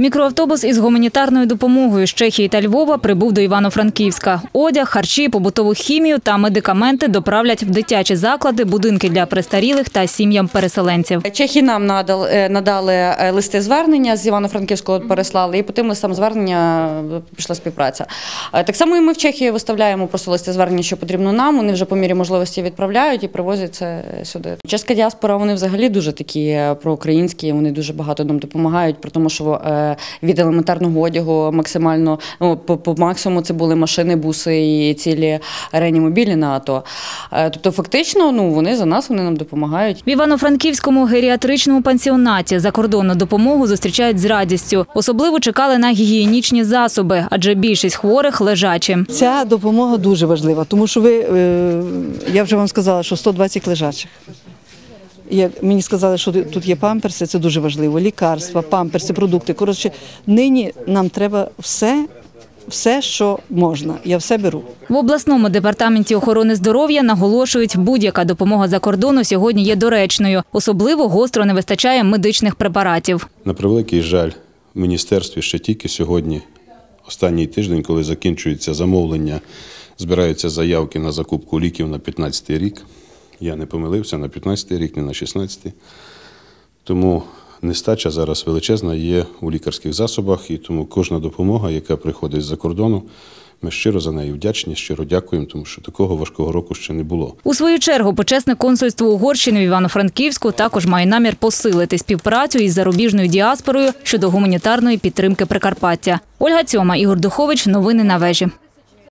Мікроавтобус із гуманітарною допомогою з Чехії та Львова прибув до Івано-Франківська. Одяг, харчі, побутову хімію та медикаменти доправлять в дитячі заклади, будинки для престарілих та сім'ям переселенців. Чехи нам надали, е, надали е, листи звернення з Івано-Франківського переслали, і по тим листам звернення е, пішла співпраця. Так само і ми в Чехії виставляємо просто листи звернення, що потрібно нам. Вони вже по мірі можливості відправляють і привозять це сюди. Чеська діаспора вони взагалі дуже такі проукраїнські. Вони дуже багато нам допомагають, при тому, що від елементарного одягу максимально ну, по, по максимуму це були машини, буси і цілі реанімобілі на АТО. Е, Тобто, фактично, ну вони за нас вони нам допомагають. В Івано-Франківському геріатричному пансіонаті закордонну допомогу зустрічають з радістю. Особливо чекали на гігієнічні засоби, адже більшість хворих лежачі. Ця допомога дуже важлива, тому що ви, е, я вже вам сказала, що 120 лежачих. Як мені сказали, що тут є памперси, це дуже важливо. Лікарства, памперси, продукти. Коротше, нині нам треба все, все, що можна. Я все беру. В обласному департаменті охорони здоров'я наголошують, будь-яка допомога за кордону сьогодні є доречною. Особливо гостро не вистачає медичних препаратів. На превеликий жаль, в міністерстві ще тільки сьогодні, останній тиждень, коли закінчується замовлення, збираються заявки на закупку ліків на 15 рік. Я не помилився на 15 рік, не на 16. Тому нестача зараз величезна є у лікарських засобах, і тому кожна допомога, яка приходить з-за кордону, ми щиро за неї вдячні, щиро дякуємо, тому що такого важкого року ще не було. У свою чергу почесне консульство Угорщини в Івано-Франківську також має намір посилити співпрацю із зарубіжною діаспорою щодо гуманітарної підтримки Прикарпаття. Ольга Цьома, Ігор Духович. Новини на вежі.